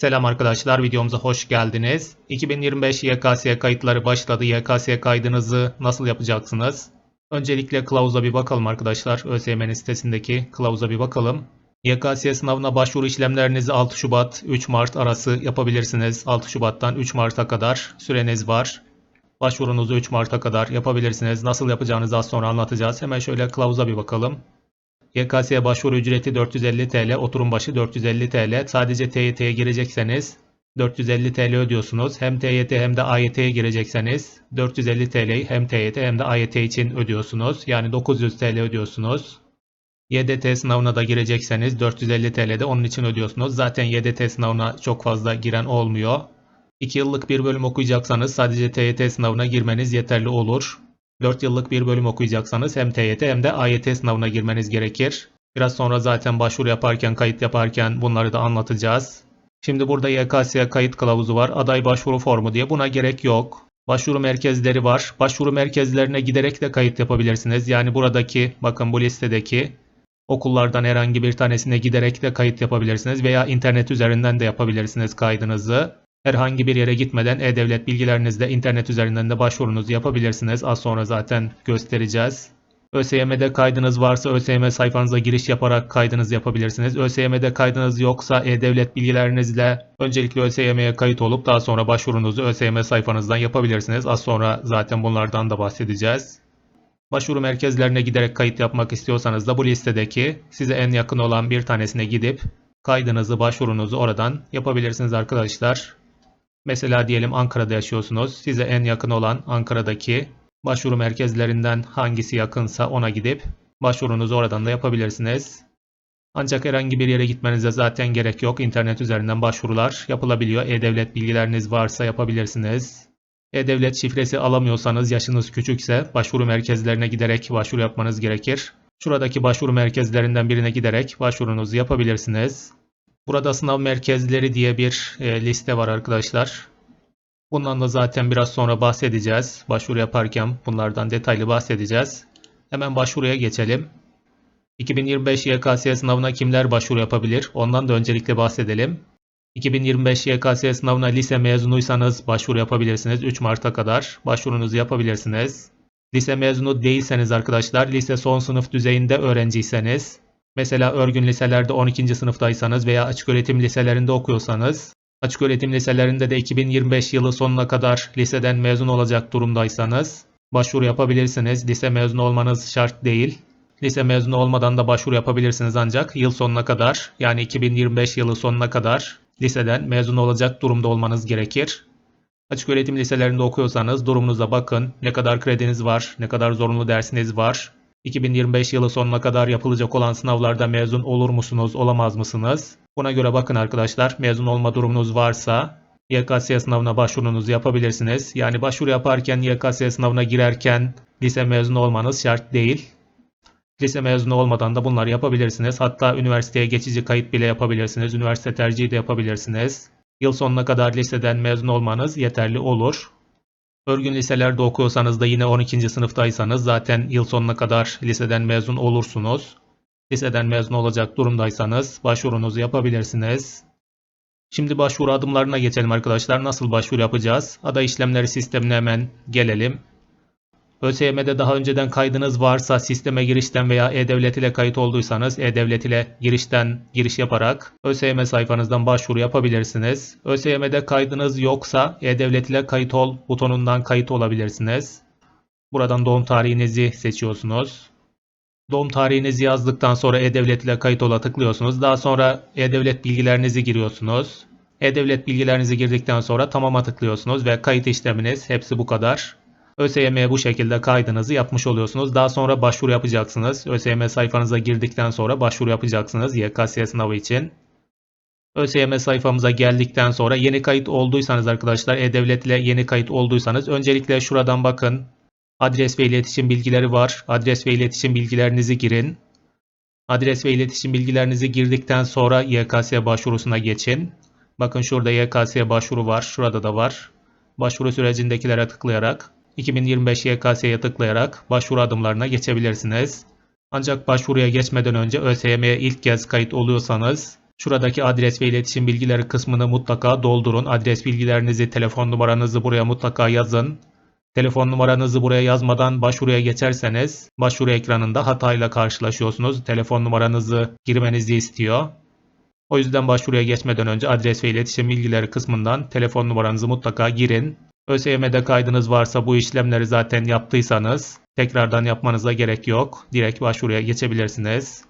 Selam arkadaşlar, videomuza hoş geldiniz. 2025 YKS kayıtları başladı. YKS kaydınızı nasıl yapacaksınız? Öncelikle kılavuza bir bakalım arkadaşlar. ÖSYM'nin sitesindeki kılavuza bir bakalım. YKS sınavına başvuru işlemlerinizi 6 Şubat 3 Mart arası yapabilirsiniz. 6 Şubat'tan 3 Mart'a kadar süreniz var. Başvurunuzu 3 Mart'a kadar yapabilirsiniz. Nasıl yapacağınızı az sonra anlatacağız. Hemen şöyle kılavuza bir bakalım. YKS'ye başvuru ücreti 450 TL, oturum başı 450 TL. Sadece TYT'ye girecekseniz 450 TL ödüyorsunuz. Hem TYT hem de AYT'ye girecekseniz 450 TL'yi hem TYT hem de AYT için ödüyorsunuz. Yani 900 TL ödüyorsunuz. YDT sınavına da girecekseniz 450 TL de onun için ödüyorsunuz. Zaten YDT sınavına çok fazla giren olmuyor. 2 yıllık bir bölüm okuyacaksanız sadece TYT sınavına girmeniz yeterli olur. 4 yıllık bir bölüm okuyacaksanız hem TYT hem de AYT sınavına girmeniz gerekir. Biraz sonra zaten başvuru yaparken, kayıt yaparken bunları da anlatacağız. Şimdi burada YKS'ye kayıt kılavuzu var. Aday başvuru formu diye. Buna gerek yok. Başvuru merkezleri var. Başvuru merkezlerine giderek de kayıt yapabilirsiniz. Yani buradaki, bakın bu listedeki okullardan herhangi bir tanesine giderek de kayıt yapabilirsiniz veya internet üzerinden de yapabilirsiniz kaydınızı. Herhangi bir yere gitmeden e-devlet bilgilerinizle internet üzerinden de başvurunuzu yapabilirsiniz. Az sonra zaten göstereceğiz. ÖSYM'de kaydınız varsa ÖSYM sayfanıza giriş yaparak kaydınızı yapabilirsiniz. ÖSYM'de kaydınız yoksa e-devlet bilgilerinizle öncelikle ÖSYM'ye kayıt olup daha sonra başvurunuzu ÖSYM sayfanızdan yapabilirsiniz. Az sonra zaten bunlardan da bahsedeceğiz. Başvuru merkezlerine giderek kayıt yapmak istiyorsanız da bu listedeki size en yakın olan bir tanesine gidip kaydınızı, başvurunuzu oradan yapabilirsiniz arkadaşlar. Mesela diyelim Ankara'da yaşıyorsunuz. Size en yakın olan Ankara'daki başvuru merkezlerinden hangisi yakınsa ona gidip başvurunuzu oradan da yapabilirsiniz. Ancak herhangi bir yere gitmenize zaten gerek yok. İnternet üzerinden başvurular yapılabiliyor. E-Devlet bilgileriniz varsa yapabilirsiniz. E-Devlet şifresi alamıyorsanız yaşınız küçükse başvuru merkezlerine giderek başvuru yapmanız gerekir. Şuradaki başvuru merkezlerinden birine giderek başvurunuzu yapabilirsiniz. Burada sınav merkezleri diye bir e, liste var arkadaşlar. Bundan da zaten biraz sonra bahsedeceğiz. Başvuru yaparken bunlardan detaylı bahsedeceğiz. Hemen başvuruya geçelim. 2025 YKS sınavına kimler başvuru yapabilir? Ondan da öncelikle bahsedelim. 2025 YKS sınavına lise mezunuysanız başvuru yapabilirsiniz. 3 Mart'a kadar başvurunuzu yapabilirsiniz. Lise mezunu değilseniz arkadaşlar, lise son sınıf düzeyinde öğrenciyseniz, mesela örgün liselerde 12. sınıftaysanız veya açık öğretim liselerinde okuyorsanız, açık öğretim liselerinde de 2025 yılı sonuna kadar liseden mezun olacak durumdaysanız başvuru yapabilirsiniz. Lise mezunu olmanız şart değil. Lise mezunu olmadan da başvuru yapabilirsiniz ancak yıl sonuna kadar yani 2025 yılı sonuna kadar liseden mezun olacak durumda olmanız gerekir. Açık öğretim liselerinde okuyorsanız durumunuza bakın. Ne kadar krediniz var, ne kadar zorunlu dersiniz var. 2025 yılı sonuna kadar yapılacak olan sınavlarda mezun olur musunuz, olamaz mısınız? Buna göre bakın arkadaşlar. Mezun olma durumunuz varsa YKS sınavına başvurunuzu yapabilirsiniz. Yani başvuru yaparken YKS sınavına girerken lise mezunu olmanız şart değil. Lise mezunu olmadan da bunları yapabilirsiniz. Hatta üniversiteye geçici kayıt bile yapabilirsiniz. Üniversite tercihi de yapabilirsiniz. Yıl sonuna kadar liseden mezun olmanız yeterli olur. Örgün liselerde okuyorsanız da yine 12. sınıftaysanız zaten yıl sonuna kadar liseden mezun olursunuz. Liseden mezun olacak durumdaysanız başvurunuzu yapabilirsiniz. Şimdi başvuru adımlarına geçelim arkadaşlar. Nasıl başvuru yapacağız? Aday işlemleri sistemine hemen gelelim. ÖSYM'de daha önceden kaydınız varsa sisteme girişten veya E-Devlet ile kayıt olduysanız E-Devlet ile girişten giriş yaparak ÖSYM sayfanızdan başvuru yapabilirsiniz. ÖSYM'de kaydınız yoksa E-Devlet ile kayıt ol butonundan kayıt olabilirsiniz. Buradan doğum tarihinizi seçiyorsunuz. Doğum tarihinizi yazdıktan sonra E-Devlet ile kayıt ola tıklıyorsunuz. Daha sonra E-Devlet bilgilerinizi giriyorsunuz. E-Devlet bilgilerinizi girdikten sonra tamama tıklıyorsunuz ve kayıt işleminiz hepsi bu kadar. ÖSYM'ye bu şekilde kaydınızı yapmış oluyorsunuz. Daha sonra başvuru yapacaksınız. ÖSYM sayfanıza girdikten sonra başvuru yapacaksınız YKS sınavı için. ÖSYM sayfamıza geldikten sonra yeni kayıt olduysanız arkadaşlar E-Devlet ile yeni kayıt olduysanız öncelikle şuradan bakın. Adres ve iletişim bilgileri var. Adres ve iletişim bilgilerinizi girin. Adres ve iletişim bilgilerinizi girdikten sonra YKS başvurusuna geçin. Bakın şurada YKS başvuru var. Şurada da var. Başvuru sürecindekilere tıklayarak 2025 YKS'ye tıklayarak başvuru adımlarına geçebilirsiniz. Ancak başvuruya geçmeden önce ÖSYM'ye ilk kez kayıt oluyorsanız Şuradaki adres ve iletişim bilgileri kısmını mutlaka doldurun. Adres bilgilerinizi, telefon numaranızı buraya mutlaka yazın. Telefon numaranızı buraya yazmadan başvuruya geçerseniz başvuru ekranında hatayla karşılaşıyorsunuz. Telefon numaranızı girmenizi istiyor. O yüzden başvuruya geçmeden önce adres ve iletişim bilgileri kısmından telefon numaranızı mutlaka girin. ÖSYM'de kaydınız varsa bu işlemleri zaten yaptıysanız tekrardan yapmanıza gerek yok. Direkt başvuruya geçebilirsiniz.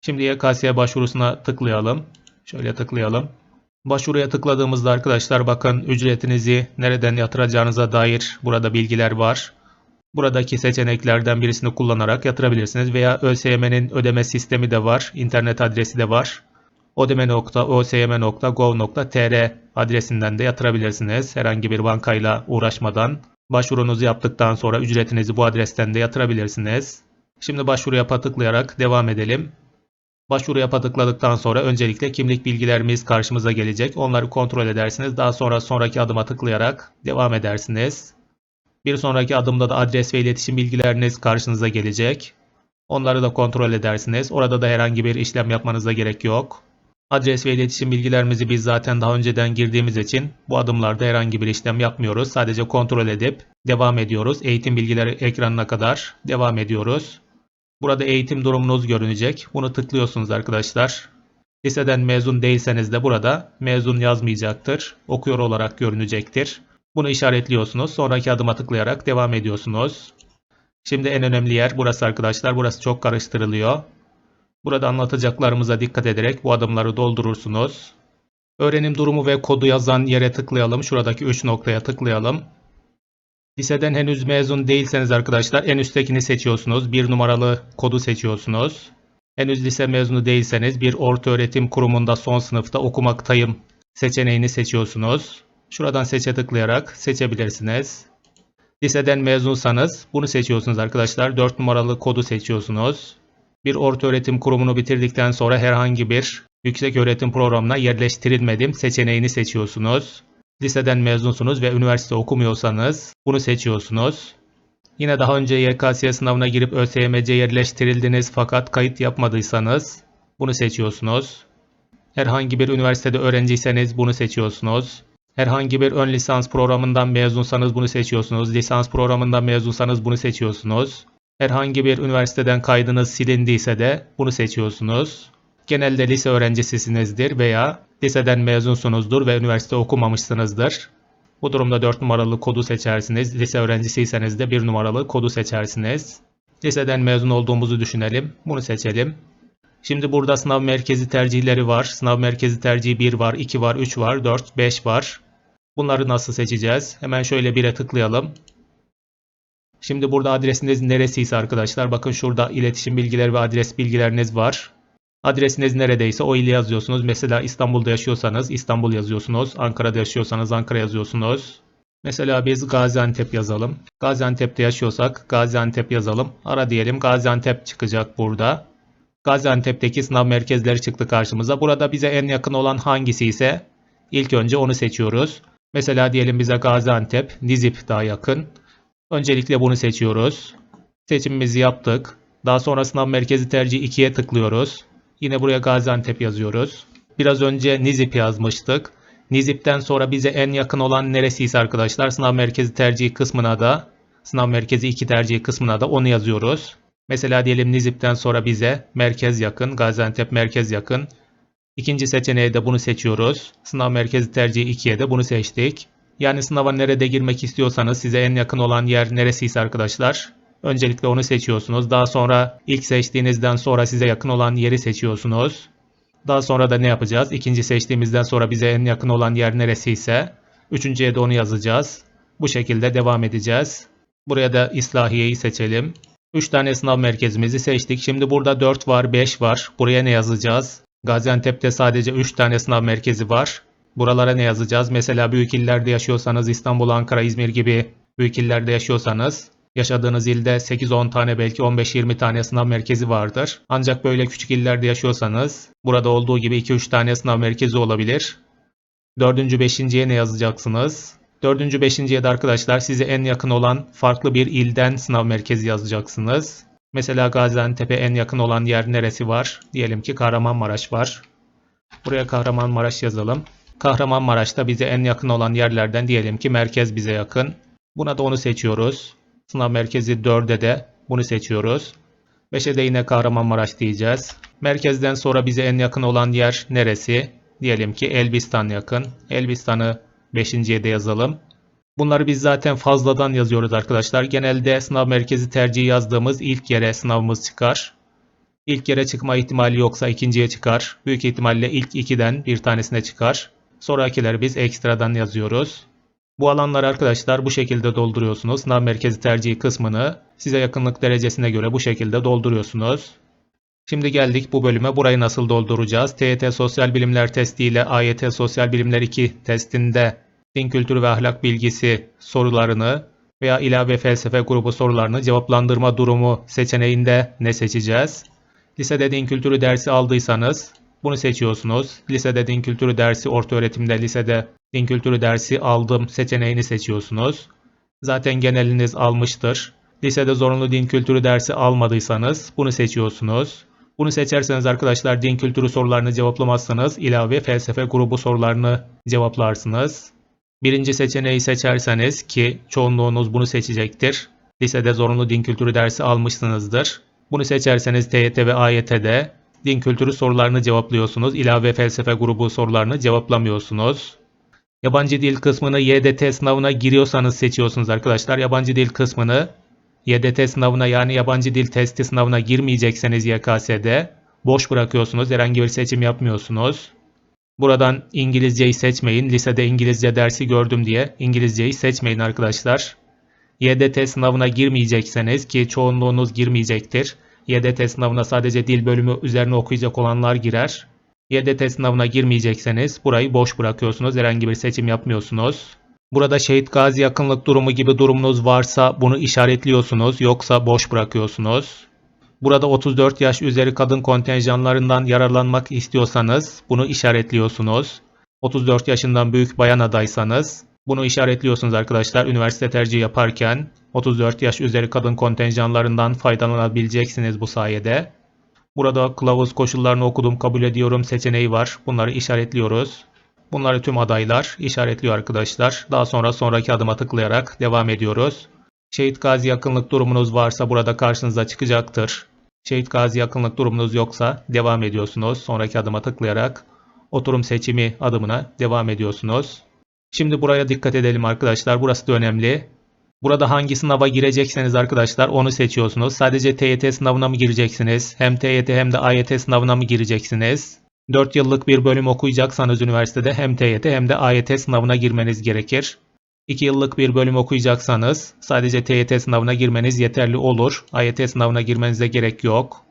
Şimdi YKS başvurusuna tıklayalım. Şöyle tıklayalım. Başvuruya tıkladığımızda arkadaşlar bakın ücretinizi nereden yatıracağınıza dair burada bilgiler var. Buradaki seçeneklerden birisini kullanarak yatırabilirsiniz veya ÖSYM'nin ödeme sistemi de var. internet adresi de var. odeme.osym.gov.tr adresinden de yatırabilirsiniz. Herhangi bir bankayla uğraşmadan. Başvurunuzu yaptıktan sonra ücretinizi bu adresten de yatırabilirsiniz. Şimdi başvuru yapa tıklayarak devam edelim. Başvuru yapa tıkladıktan sonra öncelikle kimlik bilgilerimiz karşımıza gelecek. Onları kontrol edersiniz. Daha sonra sonraki adıma tıklayarak devam edersiniz. Bir sonraki adımda da adres ve iletişim bilgileriniz karşınıza gelecek. Onları da kontrol edersiniz. Orada da herhangi bir işlem yapmanıza gerek yok. Adres ve iletişim bilgilerimizi biz zaten daha önceden girdiğimiz için bu adımlarda herhangi bir işlem yapmıyoruz. Sadece kontrol edip devam ediyoruz. Eğitim bilgileri ekranına kadar devam ediyoruz. Burada eğitim durumunuz görünecek. Bunu tıklıyorsunuz arkadaşlar. Liseden mezun değilseniz de burada mezun yazmayacaktır. Okuyor olarak görünecektir. Bunu işaretliyorsunuz. Sonraki adıma tıklayarak devam ediyorsunuz. Şimdi en önemli yer burası arkadaşlar. Burası çok karıştırılıyor. Burada anlatacaklarımıza dikkat ederek bu adımları doldurursunuz. Öğrenim durumu ve kodu yazan yere tıklayalım. Şuradaki 3 noktaya tıklayalım. Liseden henüz mezun değilseniz arkadaşlar en üsttekini seçiyorsunuz. Bir numaralı kodu seçiyorsunuz. Henüz lise mezunu değilseniz bir orta öğretim kurumunda son sınıfta okumaktayım seçeneğini seçiyorsunuz. Şuradan seçe tıklayarak seçebilirsiniz. Liseden mezunsanız bunu seçiyorsunuz arkadaşlar. 4 numaralı kodu seçiyorsunuz. Bir orta öğretim kurumunu bitirdikten sonra herhangi bir yüksek öğretim programına yerleştirilmedim seçeneğini seçiyorsunuz. Liseden mezunsunuz ve üniversite okumuyorsanız bunu seçiyorsunuz. Yine daha önce YKS sınavına girip ÖSYM'ce yerleştirildiniz fakat kayıt yapmadıysanız bunu seçiyorsunuz. Herhangi bir üniversitede öğrenciyseniz bunu seçiyorsunuz. Herhangi bir ön lisans programından mezunsanız bunu seçiyorsunuz. Lisans programından mezunsanız bunu seçiyorsunuz. Herhangi bir üniversiteden kaydınız silindiyse de bunu seçiyorsunuz. Genelde lise öğrencisisinizdir veya liseden mezunsunuzdur ve üniversite okumamışsınızdır. Bu durumda 4 numaralı kodu seçersiniz. Lise öğrencisiyseniz de 1 numaralı kodu seçersiniz. Liseden mezun olduğumuzu düşünelim. Bunu seçelim. Şimdi burada sınav merkezi tercihleri var. Sınav merkezi tercihi 1 var, 2 var, 3 var, 4, 5 var. Bunları nasıl seçeceğiz? Hemen şöyle 1'e tıklayalım. Şimdi burada adresiniz neresiyse arkadaşlar bakın şurada iletişim bilgileri ve adres bilgileriniz var. Adresiniz neredeyse o ili yazıyorsunuz. Mesela İstanbul'da yaşıyorsanız İstanbul yazıyorsunuz. Ankara'da yaşıyorsanız Ankara yazıyorsunuz. Mesela biz Gaziantep yazalım. Gaziantep'te yaşıyorsak Gaziantep yazalım. Ara diyelim Gaziantep çıkacak burada. Gaziantep'teki sınav merkezleri çıktı karşımıza. Burada bize en yakın olan hangisi ise ilk önce onu seçiyoruz. Mesela diyelim bize Gaziantep, Nizip daha yakın. Öncelikle bunu seçiyoruz. Seçimimizi yaptık. Daha sonra sınav merkezi tercih 2'ye tıklıyoruz. Yine buraya Gaziantep yazıyoruz. Biraz önce Nizip yazmıştık. Nizip'ten sonra bize en yakın olan neresiyse arkadaşlar sınav merkezi tercih kısmına da sınav merkezi 2 tercih kısmına da onu yazıyoruz. Mesela diyelim Nizip'ten sonra bize merkez yakın, Gaziantep merkez yakın. İkinci seçeneğe de bunu seçiyoruz. Sınav merkezi tercih 2'ye de bunu seçtik. Yani sınava nerede girmek istiyorsanız size en yakın olan yer neresiyse arkadaşlar. Öncelikle onu seçiyorsunuz. Daha sonra ilk seçtiğinizden sonra size yakın olan yeri seçiyorsunuz. Daha sonra da ne yapacağız? İkinci seçtiğimizden sonra bize en yakın olan yer neresiyse üçüncüye de onu yazacağız. Bu şekilde devam edeceğiz. Buraya da İslahiye'yi seçelim. 3 tane sınav merkezimizi seçtik. Şimdi burada 4 var, 5 var. Buraya ne yazacağız? Gaziantep'te sadece 3 tane sınav merkezi var. Buralara ne yazacağız? Mesela büyük illerde yaşıyorsanız İstanbul, Ankara, İzmir gibi büyük illerde yaşıyorsanız yaşadığınız ilde 8-10 tane belki 15-20 tane sınav merkezi vardır. Ancak böyle küçük illerde yaşıyorsanız burada olduğu gibi 2-3 tane sınav merkezi olabilir. 4. 5.ye ne yazacaksınız? 4. 5.ye de arkadaşlar size en yakın olan farklı bir ilden sınav merkezi yazacaksınız. Mesela Gaziantep'e en yakın olan yer neresi var? Diyelim ki Kahramanmaraş var. Buraya Kahramanmaraş yazalım. Kahramanmaraş'ta bize en yakın olan yerlerden diyelim ki merkez bize yakın. Buna da onu seçiyoruz. Sınav merkezi 4'e de bunu seçiyoruz. 5'e de yine Kahramanmaraş diyeceğiz. Merkezden sonra bize en yakın olan yer neresi? Diyelim ki Elbistan yakın. Elbistan'ı 5.ye de yazalım. Bunları biz zaten fazladan yazıyoruz arkadaşlar. Genelde sınav merkezi tercihi yazdığımız ilk yere sınavımız çıkar. İlk yere çıkma ihtimali yoksa ikinciye çıkar. Büyük ihtimalle ilk ikiden bir tanesine çıkar. Sonrakileri biz ekstradan yazıyoruz. Bu alanları arkadaşlar bu şekilde dolduruyorsunuz. Sınav merkezi tercihi kısmını size yakınlık derecesine göre bu şekilde dolduruyorsunuz. Şimdi geldik bu bölüme. Burayı nasıl dolduracağız? TYT Sosyal Bilimler testi ile AYT Sosyal Bilimler 2 testinde din kültürü ve ahlak bilgisi sorularını veya ilave felsefe grubu sorularını cevaplandırma durumu seçeneğinde ne seçeceğiz? Lisede din kültürü dersi aldıysanız bunu seçiyorsunuz. Lisede din kültürü dersi, orta öğretimde lisede din kültürü dersi aldım seçeneğini seçiyorsunuz. Zaten geneliniz almıştır. Lisede zorunlu din kültürü dersi almadıysanız bunu seçiyorsunuz. Bunu seçerseniz arkadaşlar din kültürü sorularını cevaplamazsanız ilave felsefe grubu sorularını cevaplarsınız. Birinci seçeneği seçerseniz ki çoğunluğunuz bunu seçecektir. Lisede zorunlu din kültürü dersi almışsınızdır. Bunu seçerseniz TYT ve AYT'de din kültürü sorularını cevaplıyorsunuz. İlave felsefe grubu sorularını cevaplamıyorsunuz. Yabancı dil kısmını YDT sınavına giriyorsanız seçiyorsunuz arkadaşlar. Yabancı dil kısmını YDT sınavına yani yabancı dil testi sınavına girmeyecekseniz YKS'de boş bırakıyorsunuz. Herhangi bir seçim yapmıyorsunuz. Buradan İngilizceyi seçmeyin. Lisede İngilizce dersi gördüm diye İngilizceyi seçmeyin arkadaşlar. YDT sınavına girmeyecekseniz ki çoğunluğunuz girmeyecektir. YDT sınavına sadece dil bölümü üzerine okuyacak olanlar girer. YDT sınavına girmeyecekseniz burayı boş bırakıyorsunuz. Herhangi bir seçim yapmıyorsunuz. Burada şehit gazi yakınlık durumu gibi durumunuz varsa bunu işaretliyorsunuz yoksa boş bırakıyorsunuz. Burada 34 yaş üzeri kadın kontenjanlarından yararlanmak istiyorsanız bunu işaretliyorsunuz. 34 yaşından büyük bayan adaysanız bunu işaretliyorsunuz arkadaşlar üniversite tercihi yaparken. 34 yaş üzeri kadın kontenjanlarından faydalanabileceksiniz bu sayede. Burada kılavuz koşullarını okudum kabul ediyorum seçeneği var. Bunları işaretliyoruz. Bunları tüm adaylar işaretliyor arkadaşlar. Daha sonra sonraki adıma tıklayarak devam ediyoruz. Şehit gazi yakınlık durumunuz varsa burada karşınıza çıkacaktır. Şehit gazi yakınlık durumunuz yoksa devam ediyorsunuz. Sonraki adıma tıklayarak oturum seçimi adımına devam ediyorsunuz. Şimdi buraya dikkat edelim arkadaşlar. Burası da önemli. Burada hangi sınava girecekseniz arkadaşlar onu seçiyorsunuz. Sadece TYT sınavına mı gireceksiniz? Hem TYT hem de AYT sınavına mı gireceksiniz? 4 yıllık bir bölüm okuyacaksanız üniversitede hem TYT hem de AYT sınavına girmeniz gerekir. 2 yıllık bir bölüm okuyacaksanız sadece TYT sınavına girmeniz yeterli olur. AYT sınavına girmenize gerek yok.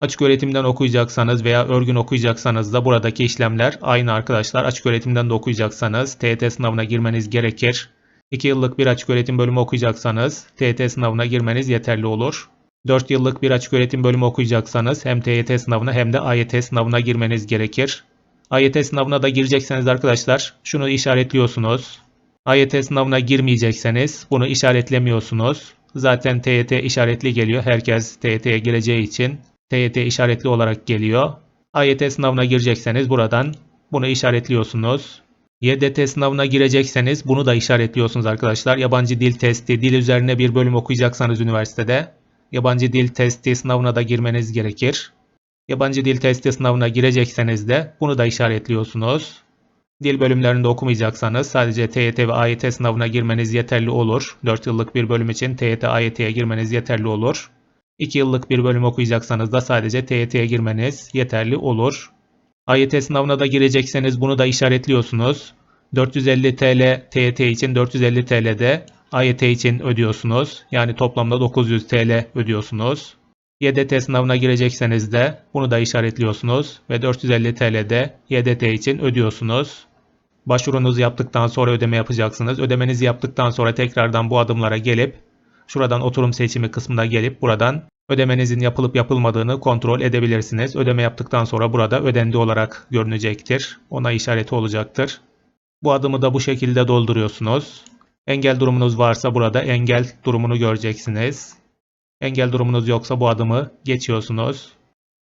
Açık öğretimden okuyacaksanız veya örgün okuyacaksanız da buradaki işlemler aynı arkadaşlar. Açık öğretimden de okuyacaksanız TYT sınavına girmeniz gerekir. 2 yıllık bir açık öğretim bölümü okuyacaksanız TYT sınavına girmeniz yeterli olur. 4 yıllık bir açık öğretim bölümü okuyacaksanız hem TYT sınavına hem de AYT sınavına girmeniz gerekir. AYT sınavına da girecekseniz arkadaşlar şunu işaretliyorsunuz. AYT sınavına girmeyecekseniz bunu işaretlemiyorsunuz. Zaten TYT işaretli geliyor. Herkes TYT'ye gireceği için TYT işaretli olarak geliyor. AYT sınavına girecekseniz buradan bunu işaretliyorsunuz. YDT sınavına girecekseniz bunu da işaretliyorsunuz arkadaşlar. Yabancı dil testi, dil üzerine bir bölüm okuyacaksanız üniversitede yabancı dil testi sınavına da girmeniz gerekir. Yabancı dil testi sınavına girecekseniz de bunu da işaretliyorsunuz. Dil bölümlerinde okumayacaksanız sadece TYT ve AYT sınavına girmeniz yeterli olur. 4 yıllık bir bölüm için TYT, AYT'ye girmeniz yeterli olur. 2 yıllık bir bölüm okuyacaksanız da sadece TYT'ye girmeniz yeterli olur. AYT sınavına da girecekseniz bunu da işaretliyorsunuz. 450 TL TYT için 450 TL de AYT için ödüyorsunuz. Yani toplamda 900 TL ödüyorsunuz. YDT sınavına girecekseniz de bunu da işaretliyorsunuz ve 450 TL de YDT için ödüyorsunuz. Başvurunuzu yaptıktan sonra ödeme yapacaksınız. Ödemenizi yaptıktan sonra tekrardan bu adımlara gelip şuradan oturum seçimi kısmına gelip buradan ödemenizin yapılıp yapılmadığını kontrol edebilirsiniz. Ödeme yaptıktan sonra burada ödendi olarak görünecektir. Ona işareti olacaktır. Bu adımı da bu şekilde dolduruyorsunuz. Engel durumunuz varsa burada engel durumunu göreceksiniz. Engel durumunuz yoksa bu adımı geçiyorsunuz.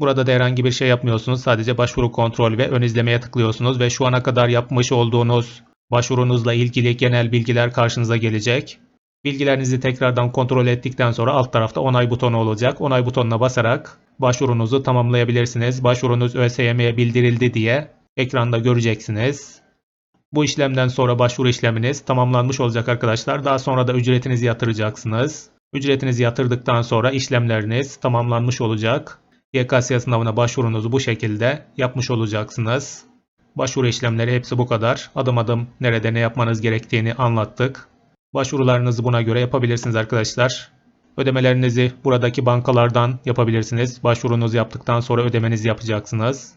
Burada da herhangi bir şey yapmıyorsunuz. Sadece başvuru kontrol ve ön izlemeye tıklıyorsunuz ve şu ana kadar yapmış olduğunuz başvurunuzla ilgili genel bilgiler karşınıza gelecek. Bilgilerinizi tekrardan kontrol ettikten sonra alt tarafta onay butonu olacak. Onay butonuna basarak başvurunuzu tamamlayabilirsiniz. Başvurunuz ÖSYM'ye bildirildi diye ekranda göreceksiniz. Bu işlemden sonra başvuru işleminiz tamamlanmış olacak arkadaşlar. Daha sonra da ücretinizi yatıracaksınız. Ücretinizi yatırdıktan sonra işlemleriniz tamamlanmış olacak. YKS sınavına başvurunuzu bu şekilde yapmış olacaksınız. Başvuru işlemleri hepsi bu kadar. Adım adım nerede ne yapmanız gerektiğini anlattık. Başvurularınızı buna göre yapabilirsiniz arkadaşlar. Ödemelerinizi buradaki bankalardan yapabilirsiniz. Başvurunuzu yaptıktan sonra ödemenizi yapacaksınız.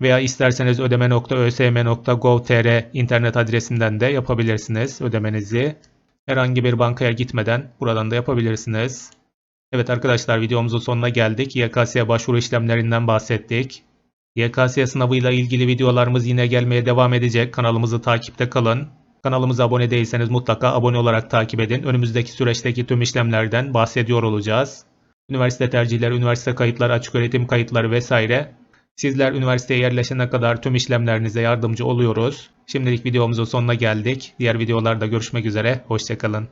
Veya isterseniz ödeme.ösm.gov.tr internet adresinden de yapabilirsiniz ödemenizi. Herhangi bir bankaya gitmeden buradan da yapabilirsiniz. Evet arkadaşlar videomuzun sonuna geldik. YKS'ye başvuru işlemlerinden bahsettik. YKS sınavıyla ilgili videolarımız yine gelmeye devam edecek. Kanalımızı takipte kalın. Kanalımıza abone değilseniz mutlaka abone olarak takip edin. Önümüzdeki süreçteki tüm işlemlerden bahsediyor olacağız. Üniversite tercihleri, üniversite kayıtları, açık öğretim kayıtları vesaire. Sizler üniversiteye yerleşene kadar tüm işlemlerinize yardımcı oluyoruz. Şimdilik videomuzun sonuna geldik. Diğer videolarda görüşmek üzere. Hoşçakalın.